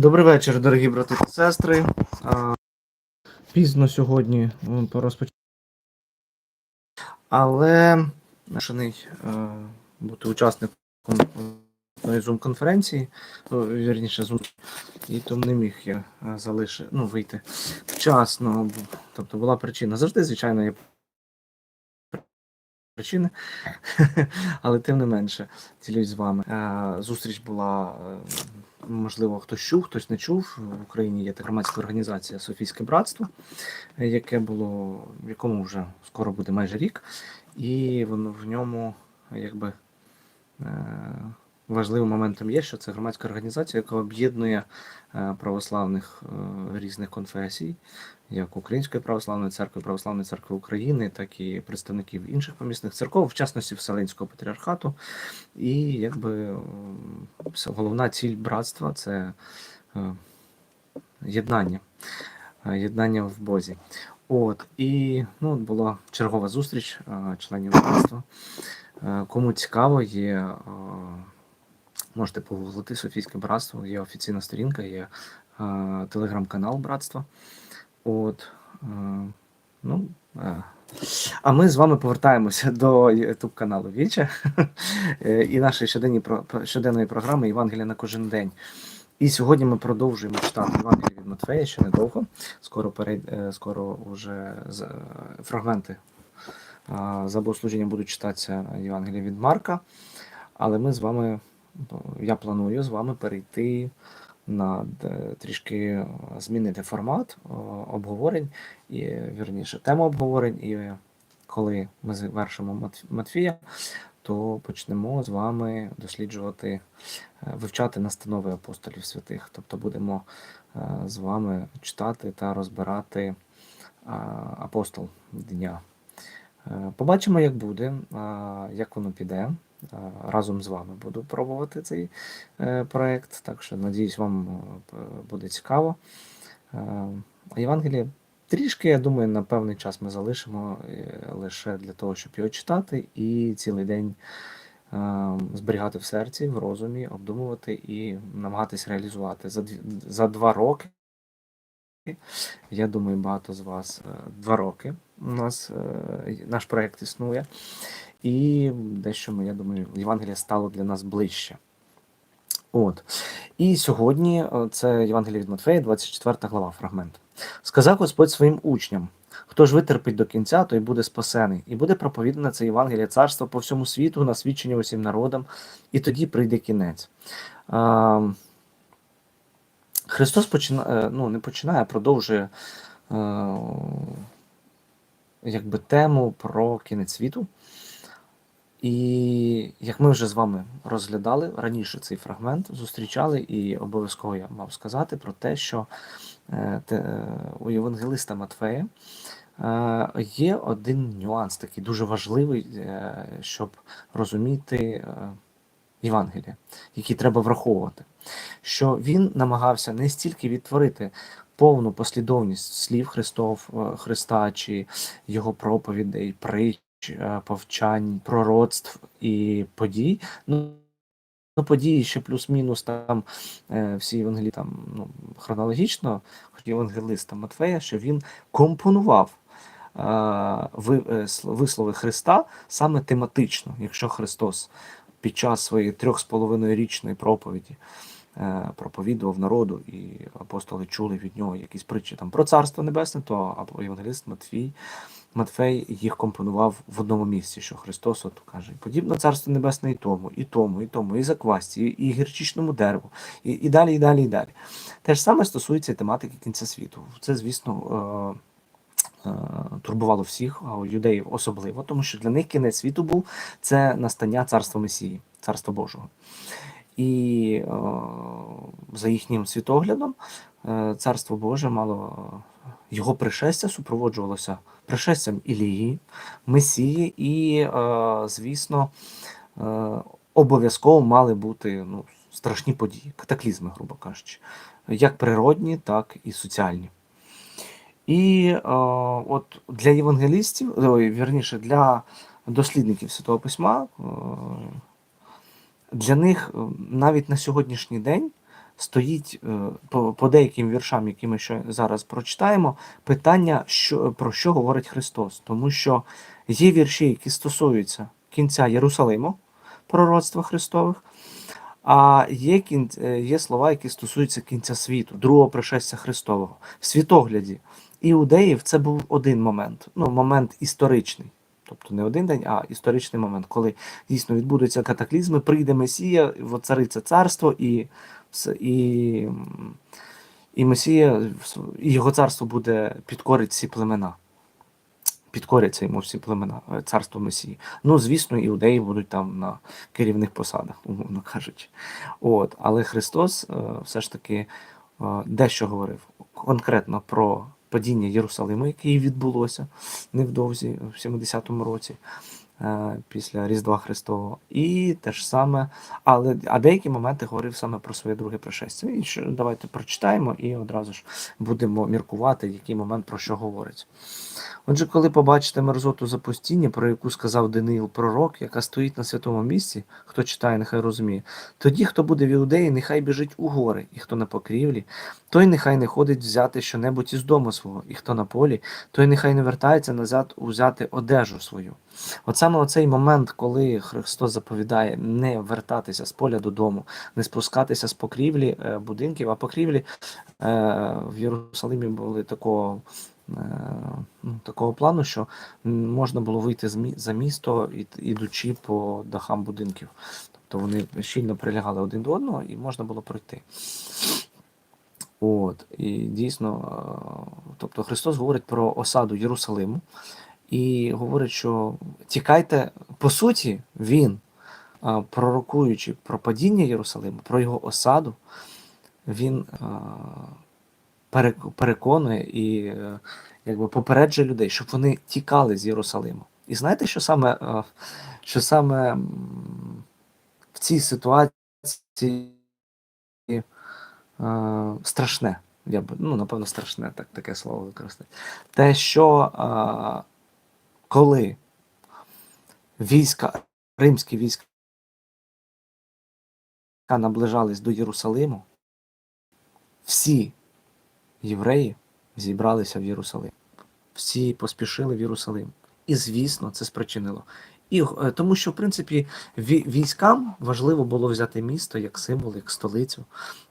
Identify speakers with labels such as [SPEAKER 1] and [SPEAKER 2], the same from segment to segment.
[SPEAKER 1] Добрий вечір, дорогі брати та сестри. Пізно сьогодні порозпочати. Але бажаний е, бути учасником Zoom-конференції, ну, вірніше, Zoom, і тому не міг я е, залишити, ну, вийти вчасно. Тобто була причина. Завжди, звичайно, є причини, але тим не менше ділюсь з вами. Е, Зустріч була, можливо, хтось чув, хтось не чув. В Україні є та громадська організація Софійське братство, е, яке було, в якому вже скоро буде майже рік, і воно в ньому якби. Важливим моментом є, що це громадська організація, яка об'єднує е, православних е, різних конфесій, як Української православної церкви, Православної церкви України, так і представників інших помісних церков, в частності Вселенського патріархату. І якби головна ціль братства це е, єднання, єднання в Бозі. От і ну, була чергова зустріч членів братства. Кому цікаво, є. Можете погуглити Софійське братство, є офіційна сторінка, є е, телеграм-канал братства. От, е, ну, е. А ми з вами повертаємося до YouTube каналу Віча е, і нашої щоденні, щоденної програми Євангелія на кожен день. І сьогодні ми продовжуємо читати Євангелія від Матфея ще недовго. Скоро перейд... е, скоро вже фрагменти е, за богослужінням будуть читатися Євангелія від Марка. Але ми з вами, я планую з вами перейти на трішки е, змінити формат е, обговорень, і вірніше, тему обговорень. І коли ми завершимо Матфія, то почнемо з вами досліджувати, е, вивчати настанови апостолів святих. Тобто будемо е, з вами читати та розбирати е, апостол дня. Е, Побачимо, як буде, е, як воно піде. Е, Разом з вами буду пробувати цей е, проект, так що надіюсь, вам е, буде цікаво. Євангеліє трішки, я думаю, на певний час ми залишимо лише для того, щоб його читати, і цілий день зберігати в серці, в розумі, обдумувати і намагатись реалізувати. За, два роки я думаю, багато з вас два роки у нас наш проект існує, і дещо я думаю, Євангелія стало для нас ближче. От. І сьогодні е, це Євангеліє від Матфея, 24 глава, фрагмент. Сказав Господь своїм учням: хто ж витерпить до кінця, той буде спасений, і буде проповідане це Євангеліє царства по всьому світу на свідчення усім народам, і тоді прийде кінець. А, Христос починає, ну, не починає, а продовжує е, якби тему про кінець світу. І як ми вже з вами розглядали раніше цей фрагмент, зустрічали, і обов'язково я мав сказати про те, що е, е, у Євангелиста Матфея е, є один нюанс, такий дуже важливий, щоб розуміти Євангелія, який треба враховувати. Що він намагався не стільки відтворити повну послідовність слів Христов, Христа чи його проповідей, притч, повчань, пророцтв і подій. Ну, ну події ще плюс-мінус там е, всі Євангелії там ну, хронологічно, хоч євангелиста Матфея, що він компонував е, е, вислови Христа саме тематично, якщо Христос під час своєї трьох з половиною річної проповіді е, проповідував народу, і апостоли чули від нього якісь притчі там про царство небесне, то або євангелист Матфій, Матфей їх компонував в одному місці, що Христос от каже, подібно царство небесне і тому, і тому, і тому, і заквасті, і, гірчичному дереву, і, і далі, і далі, і далі. Те ж саме стосується і тематики кінця світу. Це, звісно. Е, е, Турбувало всіх, а юдеїв особливо, тому що для них кінець світу був це настання царства Месії, царства Божого. І е, за їхнім світоглядом царство Боже мало його пришестя супроводжувалося пришестям Ілії, Месії, і, е, звісно, е, обов'язково мали бути ну, страшні події, катаклізми, грубо кажучи, як природні, так і соціальні. І е, от для євангелістів, вірніше, для дослідників Святого Письма, для них навіть на сьогоднішній день стоїть е, по, деяким віршам, які ми ще зараз прочитаємо, питання, що, про що говорить Христос. Тому що є вірші, які стосуються кінця Єрусалиму, пророцтва Христових, а є, кін... е, є слова, які стосуються кінця світу, другого пришестя Христового. В світогляді іудеїв це був один момент, ну, момент історичний. Тобто не один день, а історичний момент, коли дійсно відбудуться катаклізми, прийде Месія, воцариться царство, і, і, і Месія, і його царство буде підкорить всі племена. Підкоряться йому всі племена, е, царство Месії. Ну, звісно, іудеї будуть там на керівних посадах, умовно кажучи. От, але Христос е, все ж таки е, дещо говорив конкретно про падіння Єрусалиму, яке відбулося невдовзі, в 70-му році. Е, Після Різдва Христового, і те ж саме, але а деякі моменти говорив саме про своє друге пришестя. І що давайте прочитаємо і одразу ж будемо міркувати, який момент про що говорить. Отже, коли побачите мерзоту запустіння, про яку сказав Даниїл пророк, яка стоїть на святому місці, хто читає, нехай розуміє, тоді, хто буде в іудеї, нехай біжить у гори, і хто на покрівлі, той нехай не ходить взяти щонебудь із дому свого, і хто на полі, той нехай не вертається назад узяти одежу свою. От саме оцей момент, коли Христос заповідає не вертатися з поля додому, не спускатися з покрівлі е, будинків, а покрівлі е, в Єрусалимі були такого. е, ну, Такого плану, що можна було вийти за місто, ідучи по дахам будинків. Тобто вони щільно прилягали один до одного і можна було пройти. От, і дійсно, тобто Христос говорить про осаду Єрусалиму і говорить, що тікайте, по суті, Він, пророкуючи про падіння Єрусалиму, про його осаду, він переконує і е, якби попереджує людей, щоб вони тікали з Єрусалиму. І знаєте, що саме, що саме в цій ситуації страшне? Я б, ну, напевно, страшне, так, таке слово використати. Те, що коли війська, римські війська наближались до Єрусалиму, всі євреї зібралися в Єрусалим. Всі поспішили в Єрусалим. І, звісно, це спричинило. І е, тому що, в принципі, ві- військам важливо було взяти місто як символ, як столицю,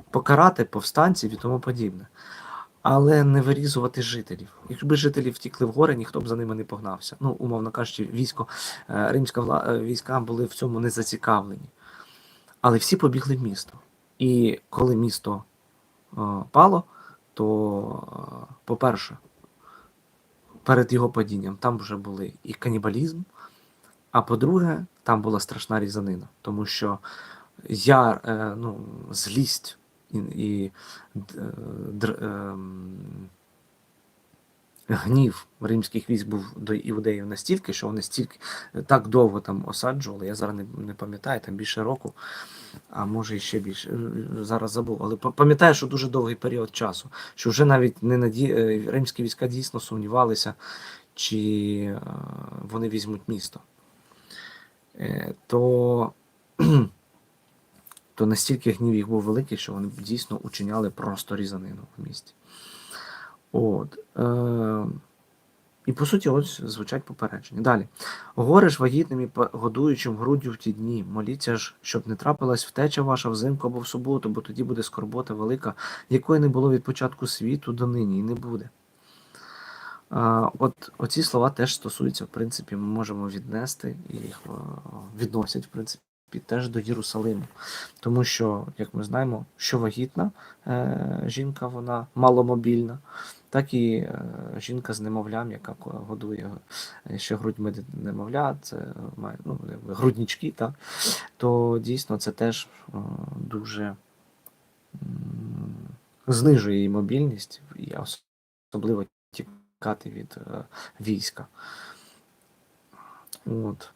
[SPEAKER 1] покарати повстанців і тому подібне. Але не вирізувати жителів. Якби жителі втікли в гори, ніхто б за ними не погнався. Ну, умовно кажучи, військо, е, римська вла... е, війська були в цьому не зацікавлені. Але всі побігли в місто. І коли місто е, пало, то, по-перше, перед його падінням там вже були і канібалізм, а по-друге, там була страшна різанина, тому що я, ну, злість і, е, ем, гнів римських військ був до іудеїв настільки, що вони стільки так довго там осаджували. Я зараз не, не пам'ятаю, там більше року, а може і ще більше. е, Зараз забув. Але пам'ятаю, що дуже довгий період часу, що вже навіть не наді... е, римські війська дійсно сумнівалися, чи е, вони візьмуть місто. Е, То, то настільки гнів їх був великий, що вони дійсно учиняли просто різанину в місті. От. Е, і по суті, ось звучать попередження. Далі. Горе ж вагітним і годуючим груддю в ті дні. Моліться ж, щоб не трапилась втеча ваша взимку або в суботу, бо тоді буде скорбота велика, якої не було від початку світу до нині і не буде. А, от оці слова теж стосуються, в принципі, ми можемо віднести і їх е, відносять, в принципі, теж до Єрусалиму. Тому що, як ми знаємо, що вагітна е, жінка, вона маломобільна, так і е, жінка з немовлям, яка годує е, ще грудьми немовля, це ну, якби груднички, так, то дійсно це теж е, дуже м, знижує її мобільність, і особливо тікати від е, війська. От.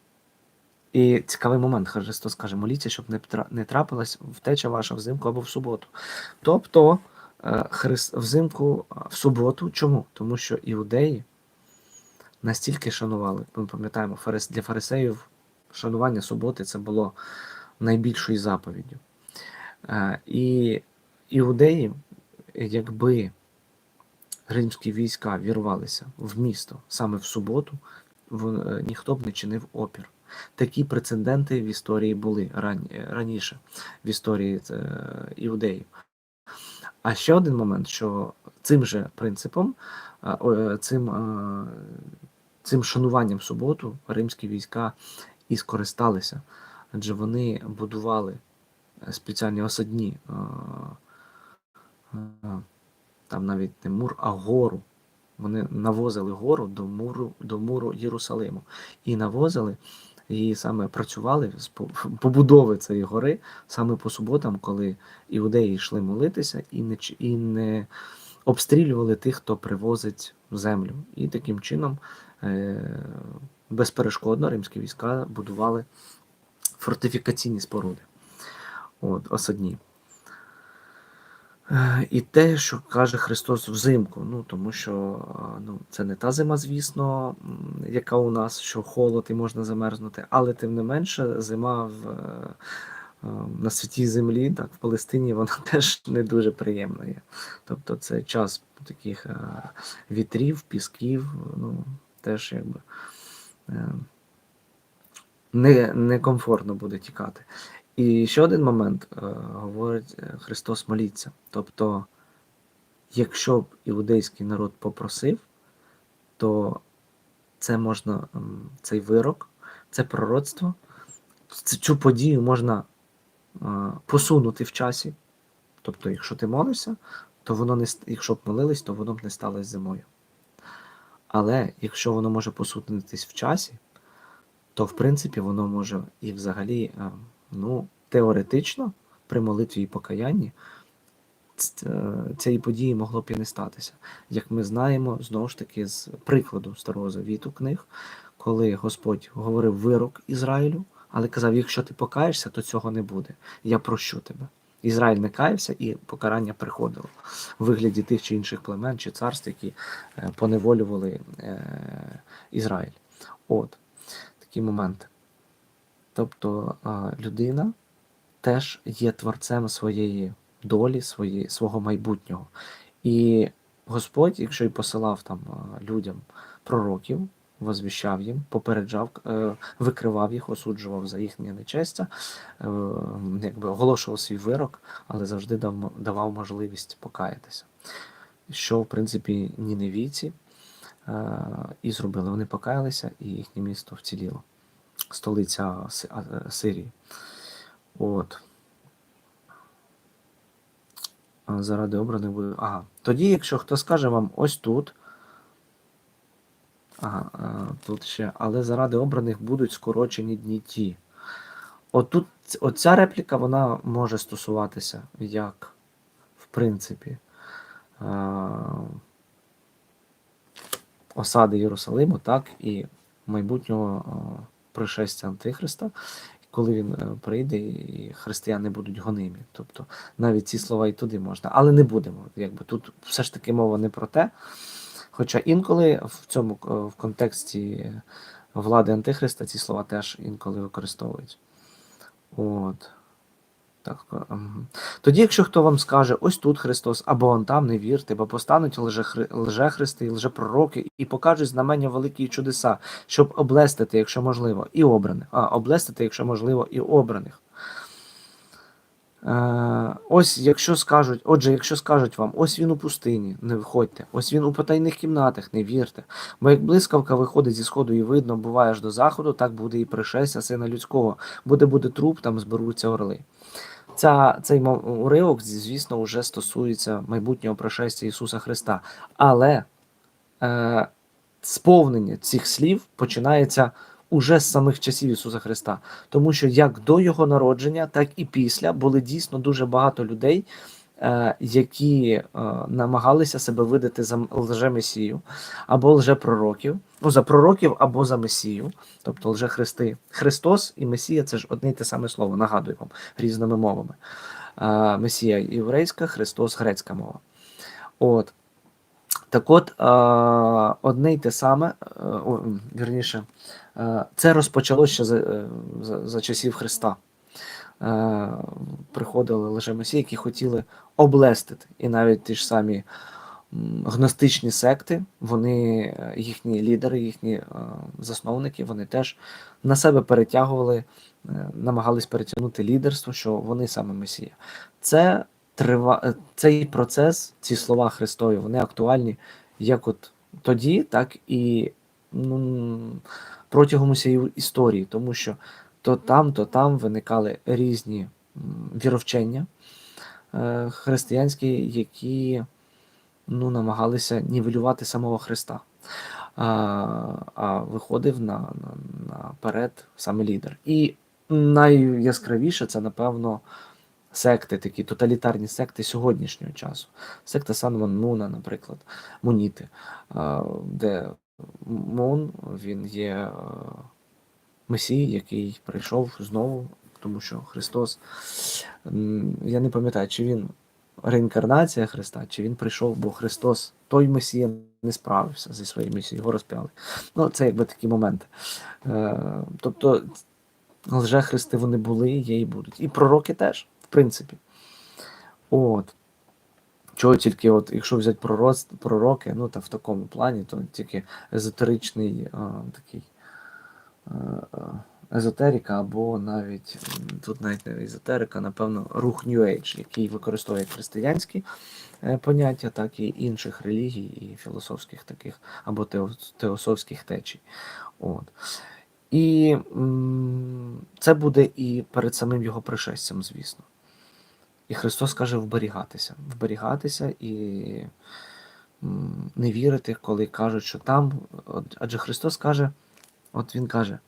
[SPEAKER 1] І цікавий момент, Христос каже, моліться, щоб не, трапилась втеча ваша взимку або в суботу. Тобто е, Христ взимку в суботу. Чому? Тому що іудеї настільки шанували. Ми пам'ятаємо, для фарисеїв шанування суботи це було найбільшою заповіддю. Е, І іудеї, якби римські війська вірвалися в місто саме в суботу, е, ніхто б не чинив опір. Такі прецеденти в історії були е, раніше, в історії е, іудеїв. А ще один момент, що цим же принципом, о, е, цим, е, цим шануванням суботу римські війська і скористалися, адже вони будували е, спеціальні осадні, е, е, там навіть не мур, а гору. Вони навозили гору до муру, до муру Єрусалиму. І навозили, і саме працювали з побудови цієї гори саме по суботам, коли іудеї йшли молитися і не, і не обстрілювали тих, хто привозить землю. І таким чином е, безперешкодно римські війська будували фортифікаційні споруди. От, осадні. Е, І те, що каже Христос взимку, ну тому що ну, це не та зима, звісно, яка у нас, що холод і можна замерзнути, але тим не менше, зима в, е, е, на святій землі, так, в Палестині, вона теж не дуже приємна є. Тобто це час таких е, вітрів, пісків, ну, теж якби е, не, некомфортно буде тікати. І ще один момент е, говорить е, Христос моліться. Тобто, якщо б іудейський народ попросив, то це можна, цей вирок, це пророцтво, цю подію можна е, посунути в часі. Тобто, якщо ти молишся, то воно не якщо б молились, то воно б не сталося зимою. Але якщо воно може посунутись в часі, то в принципі воно може і взагалі, е, ну, теоретично, при молитві і покаянні е, цієї події могло б і не статися. Як ми знаємо, знову ж таки, з прикладу Старого Завіту книг, коли Господь говорив вирок Ізраїлю, але казав: якщо ти покаєшся, то цього не буде. Я прощу тебе. Ізраїль не каявся, і покарання приходило в вигляді тих чи інших племен чи царств, які е, поневолювали е, Ізраїль. От такі моменти. Тобто людина теж є творцем своєї долі, своєї, свого майбутнього. І Господь, якщо й посилав там людям пророків, возвіщав їм, попереджав, е, викривав їх, осуджував за їхнє нечестя, е, якби оголошував свій вирок, але завжди давав можливість покаятися. Що, в принципі, ніневійці е, і зробили. Вони покаялися, і їхнє місто вціліло столиця е, Сирії. От. Заради обраних буде. Ага. Тоді, якщо хто скаже вам ось тут. Ага, е, тут ще, але заради обраних будуть скорочені дні ті. Отут оця репліка вона може стосуватися як, в принципі, е, осади Єрусалиму, так і майбутнього пришестя Антихриста, коли він е, прийде і християни будуть гонимі. Тобто навіть ці слова і туди можна, але не будемо. Якби тут все ж таки мова не про те. Хоча інколи в цьому е, в контексті влади Антихриста ці слова теж інколи використовують. От. Так, мгм. Тоді, якщо хто вам скаже, ось тут Христос, або он там не вірте, бо постануть лжехри... лжехристи лжепророки, і покажуть знамення великі чудеса, щоб облестити, якщо можливо, і обраних. А, облестити, якщо можливо, і обраних. Е, ось якщо скажуть, отже, якщо скажуть вам, ось він у пустині, не виходьте, ось він у потайних кімнатах, не вірте. Бо як блискавка виходить зі сходу і видно, буває аж до заходу, так буде і пришестя сина людського. Буде буде труп, там зберуться орли. Ця, цей уривок, звісно, вже стосується майбутнього пришестя Ісуса Христа. Але е, сповнення цих слів починається уже з самих часів Ісуса Христа. Тому що як до Його народження, так і після були дійсно дуже багато людей, е, які е, намагалися себе видати за лжемесію або лжепророків, ну за пророків або за Месію, тобто лжехристи. Христос і Месія це ж одне й те саме слово, нагадую вам різними мовами. Е, Месія єврейська, Христос грецька мова. От. Так от, е, одне й те саме, е, о, вірніше, е, це розпочалося ще за, е, за, за часів Христа. е, приходили лжемесії, які хотіли облестити. І навіть ті ж самі гностичні секти, вони, е, їхні лідери, їхні е, засновники, вони теж на себе перетягували, е, намагались перетягнути лідерство, що вони саме Месія. Це трива... цей процес, ці слова Христові, вони актуальні як от тоді, так і ну, протягом усієї історії, тому що то там, то там виникали різні віровчення християнські, які ну, намагалися нівелювати самого Христа. А, а виходив на, на, наперед саме лідер. І найяскравіше це, напевно, секти, такі тоталітарні секти сьогоднішнього часу. Секта Сан Муна, наприклад, Муніти, де Мун він є Месій, який прийшов знову, тому що Христос, я не пам'ятаю, чи він реінкарнація Христа, чи він прийшов, бо Христос, той Месія, не справився зі своєю місією, його розп'яли. Ну, це якби такі моменти. Е, тобто, лжехристи вони були, є і будуть. І пророки теж, в принципі. От. Чого тільки, от, якщо взяти пророц, пророки, ну та в такому плані, то тільки езотеричний а, такий а, а, езотерика, або навіть тут навіть не езотерика, напевно, рух New Age, який використовує християнські е, поняття, так і інших релігій і філософських таких, або теос- теософських течій. От. І це буде і перед самим його пришестям, звісно. І Христос каже вберігатися, вберігатися і не вірити, коли кажуть, що там. Адже Христос каже, от Він каже,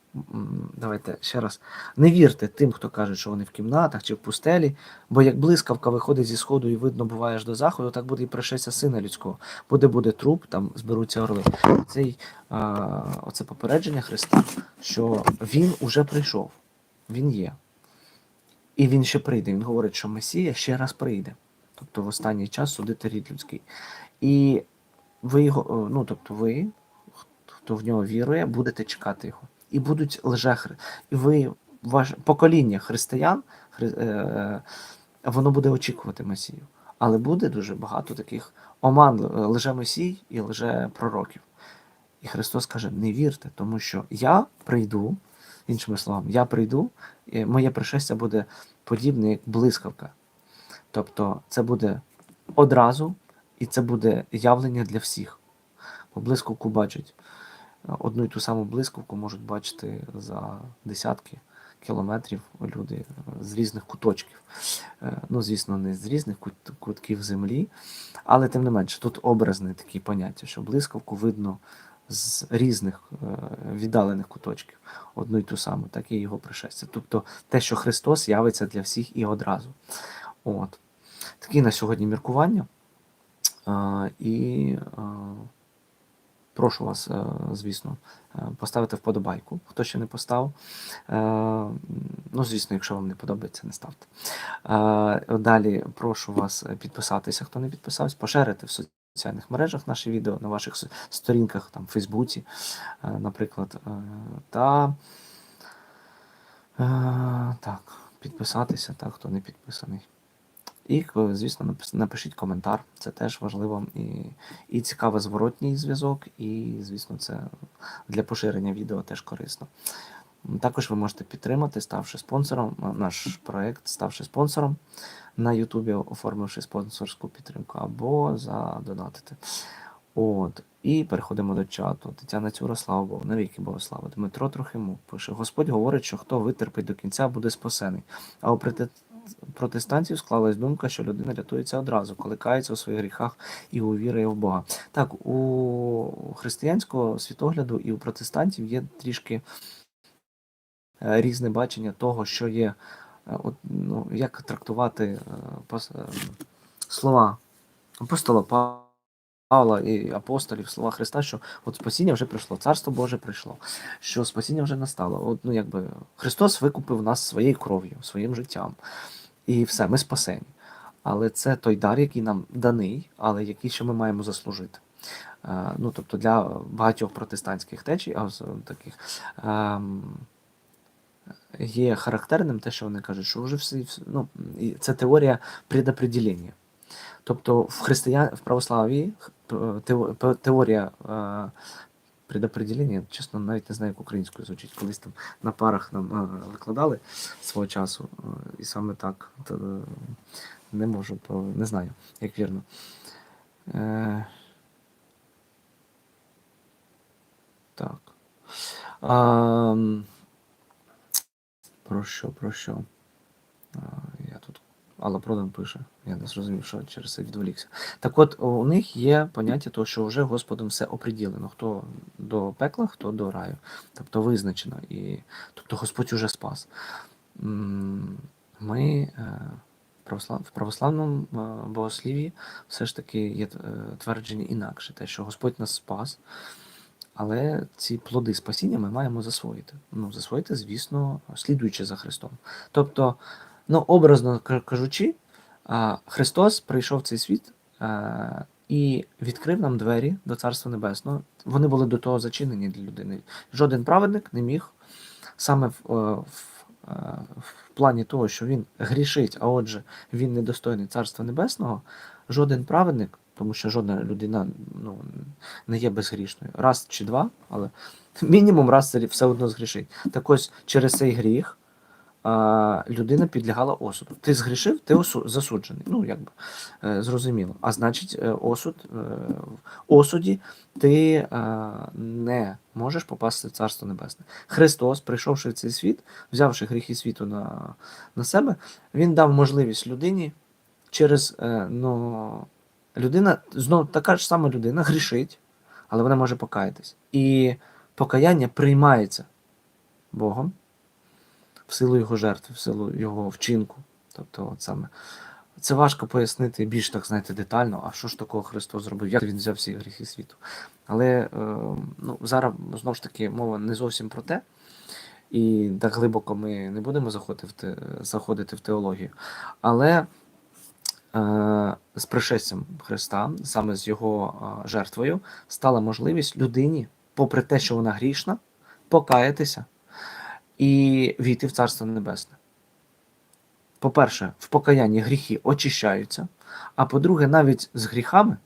[SPEAKER 1] давайте ще раз, не вірте тим, хто каже, що вони в кімнатах чи в пустелі, бо як блискавка виходить зі сходу і видно буває аж до заходу, так буде і пришестя сина людського. Буде буде труп, там зберуться орли. Цей, а, оце попередження Христа, що Він уже прийшов, Він є. І він ще прийде. Він говорить, що Месія ще раз прийде. Тобто в останній час судити рід людський. І ви його, ну тобто ви, хто в нього вірує, будете чекати його. І будуть лжехри. І ви, ваше покоління християн, хри, е, е, воно буде очікувати Месію. Але буде дуже багато таких оман лже-месій і лже-пророків. І Христос каже: не вірте, тому що я прийду, іншими словами, я прийду, і моє пришестя буде подібне, як блискавка. Тобто це буде одразу, і це буде явлення для всіх. Бо блискавку бачать. Одну і ту саму блискавку можуть бачити за десятки кілометрів люди з різних куточків. Е, Ну, звісно, не з різних кут- кутків землі, але тим не менше, тут образне такі поняття, що блискавку видно з різних е, віддалених куточків одну й ту саму, так і його пришестя. Тобто те, що Христос явиться для всіх і одразу. От. Такі на сьогодні міркування. А, і прошу вас, е, звісно, е, поставити вподобайку, хто ще не поставив. Е, Ну, звісно, якщо вам не подобається, не ставте. Далі прошу вас підписатися, хто не підписався, поширити в соціальних мережах наші відео на ваших сторінках, там, в Фейсбуці, наприклад. Та так, підписатися, так, хто не підписаний. І, е, звісно, напишіть коментар, це теж важливо. І, і цікавий зворотній зв'язок, і, звісно, це для поширення відео теж корисно. Також ви можете підтримати, ставши спонсором, наш проект, ставши спонсором на Ютубі, оформивши спонсорську підтримку, або задонатити. От. І переходимо до чату. Тетяна Цюра, слава Богу, навіки Богослава. Дмитро Трохимук пише: Господь говорить, що хто витерпить до кінця, буде спасений. А у протестантів склалась думка, що людина рятується одразу, коли кається у своїх гріхах і увірує в Бога. Так, у християнського світогляду і у протестантів є трішки е, різне бачення того, що є, е, от, ну, як трактувати е, слова апостола Па- Павла і апостолів, слова Христа, що от спасіння вже прийшло, царство Боже прийшло, що спасіння вже настало. От, ну, якби Христос викупив нас своєю кров'ю, своїм життям. І все, ми спасені. Але це той дар, який нам даний, але який ще ми маємо заслужити. Е, Ну, тобто для багатьох протестантських течій, а таких ем, є характерним те, що вони кажуть, що вже всі- ну, це теорія предопределення. Тобто в християн, в православії х- п- тео- п- теорія предопределення, чесно, навіть не знаю, як українською звучить. Колись там на парах нам викладали свого часу, і саме так. Е, не можу, не знаю, як вірно. Е, так. А, про що, про що? А, я Продан пише. Я не зрозумів, що через це відволікся. Так от, у них є поняття того, що вже Господом все оприділено. Хто до пекла, хто до раю. Тобто визначено. І, тобто Господь уже спас. Ми е, в православному е, богослів'ї все ж таки є е, твердження інакше, те, що Господь нас спас. Але ці плоди спасіння ми маємо засвоїти. Ну, засвоїти, звісно, слідуючи за Христом. Тобто, ну, образно кажучи, Христос прийшов в цей світ і відкрив нам двері до Царства Небесного. Вони були до того зачинені для людини. Жоден праведник не міг саме в, е, в, е, в плані того, що він грішить, а отже, він недостойний Царства Небесного. Жоден праведник, тому що жодна людина ну, не є безгрішною. Раз чи два, але мінімум раз все одно згрішить. Так ось через цей гріх а, людина підлягала осуду. Ти згрішив, ти осу- засуджений. Ну, якби е, зрозуміло. А значить, е, осуд, е, в осуді ти е, не можеш попасти в Царство Небесне. Христос, прийшовши в цей світ, взявши гріхи світу на, на себе, він дав можливість людині через ну, людина, знову така ж сама людина, грішить, але вона може покаятись. І покаяння приймається Богом в силу його жертви, в силу його вчинку. Тобто, от саме. Це важко пояснити більш так, знаєте, детально, а що ж такого Христос зробив, як він взяв всі гріхи світу. Але е, ну, зараз знову ж таки мова не зовсім про те, і так глибоко ми не будемо заходити в, те, заходити в теологію. Але е, з пришестям Христа, саме з його е, жертвою, стала можливість людині, попри те, що вона грішна, покаятися і війти в Царство Небесне. По-перше, в покаянні гріхи очищаються, а по-друге, навіть з гріхами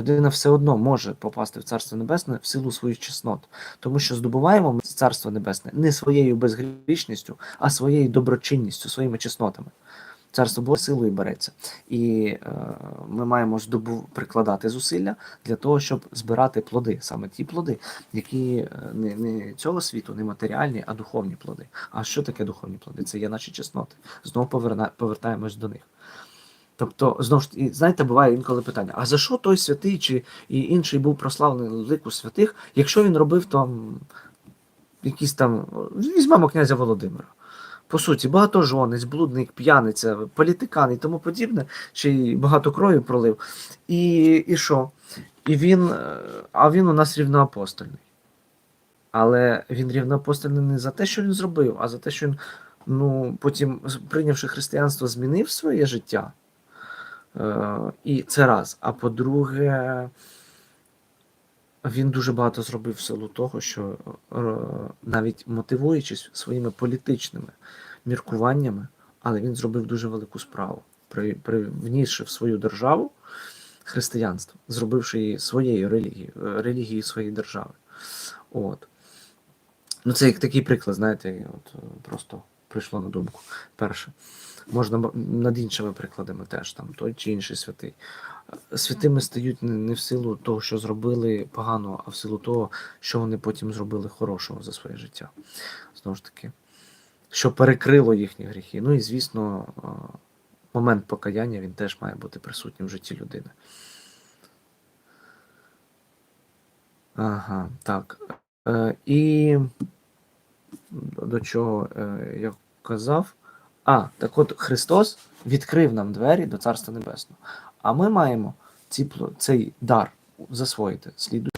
[SPEAKER 1] людина все одно може попасти в Царство Небесне в силу своїх чеснот, тому що здобуваємо ми Царство Небесне не своєю безгрішністю, а своєю доброчинністю, своїми чеснотами. Царство Боже силою береться. І е, ми маємо здобу прикладати зусилля для того, щоб збирати плоди, саме ті плоди, які е, не, не цього світу, не матеріальні, а духовні плоди. А що таке духовні плоди? Це є наші чесноти. Знову поверна, повертаємось до них. Тобто, знову ж знаєте, буває інколи питання: а за що той святий чи і інший був прославлений лику святих, якщо він робив там якісь там. Візьмемо князя Володимира. По суті, багатожонець, блудник, п'яниця, політикан і тому подібне, ще й багато крові пролив. І, і що? І він, е, а він у нас рівноапостольний. Але він рівноапостольний не за те, що він зробив, а за те, що він, ну, потім, прийнявши християнство, змінив своє життя. Е, і це раз. А по-друге, він дуже багато зробив в силу того, що е, навіть мотивуючись своїми політичними міркуваннями, але він зробив дуже велику справу, при, при, в свою державу християнство, зробивши її своєю релігією, е, релігією своєї держави. От. Ну, це як такий приклад, знаєте, от е, просто прийшло на думку. Перше. Можна над іншими прикладами теж, там, той чи інший святий. Е, Святими стають не, в силу того, що зробили погано, а в силу того, що вони потім зробили хорошого за своє життя. Знову ж таки, що перекрило їхні гріхи. Ну і звісно, е, момент покаяння він теж має бути присутнім в житті людини. Ага, так. Е, і до чого я казав? А, так от Христос відкрив нам двері до Царства Небесного. А ми маємо ці, цей дар засвоїти. Сліду.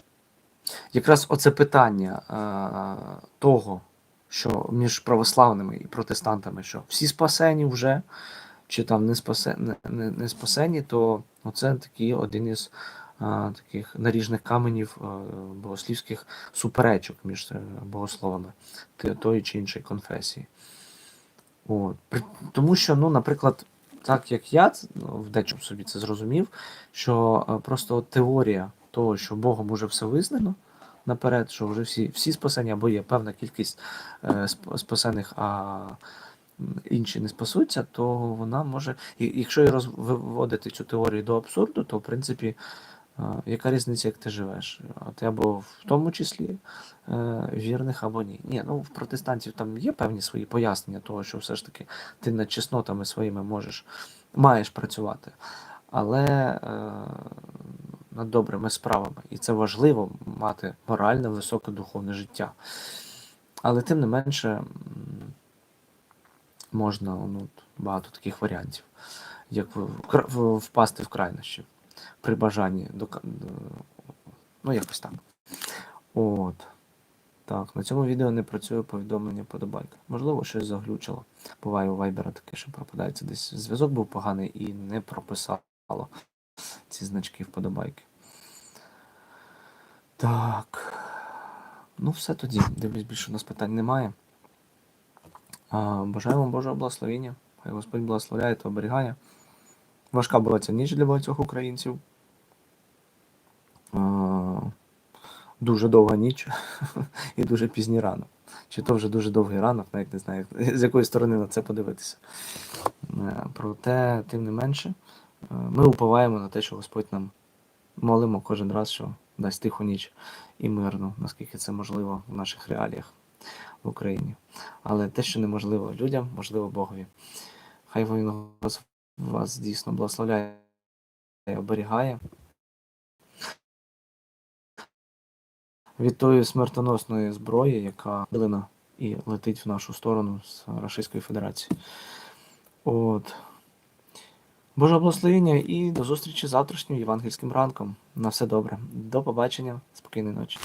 [SPEAKER 1] Якраз оце питання е, того, що між православними і протестантами, що всі спасені вже, чи там не, спасе, не, не, спасені, то це такий один із а, таких наріжних каменів е, богослівських суперечок між е, богословами тої чи іншої конфесії. От. Тому що, ну, наприклад, так як я ну, в дечому собі це зрозумів, що е, просто теорія того, що Богом уже все визнано наперед, що вже всі, всі спасені, або є певна кількість е, спасених, а інші не спасуться, то вона може. Якщо і роз- виводити цю теорію до абсурду, то в принципі. Яка різниця, як ти живеш? А ти або в тому числі е, вірних, або ні. Ні, ну в протестантів там є певні свої пояснення того, що все ж таки ти над чеснотами своїми можеш, маєш працювати. Але е, над добрими справами. І це важливо мати моральне, високе духовне життя. Але тим не менше можна ну, багато таких варіантів, як впасти в крайнощі при бажанні до, ка- ну якось так. От. Так, на цьому відео не працює повідомлення подобайка. Можливо, щось заглючило. Буває у Viber таке, що пропадається десь. Зв'язок був поганий і не прописало ці значки вподобайки. Так. Ну, все тоді. Дивлюсь, більше у нас питань немає. А, бажаю Божого благословення. Хай Господь благословляє та оберігає. Важка була ця ніч для багатьох українців. Дуже довга ніч і дуже пізній ранок. Чи то вже дуже довгий ранок, навіть не знаю, з якої сторони на це подивитися. Е, Проте, тим не менше, е, ми уповаємо на те, що Господь нам молимо кожен раз, що дасть тиху ніч і мирну, наскільки це можливо в наших реаліях в Україні. Але те, що неможливо людям, можливо Богові. Хай він вас, вас дійсно благословляє оберігає. Від тої смертоносної зброї, яка билена і летить в нашу сторону з Російської Федерації. От. Божого благословення і до зустрічі завтрашнім євангельським ранком. На все добре. До побачення, спокійної ночі.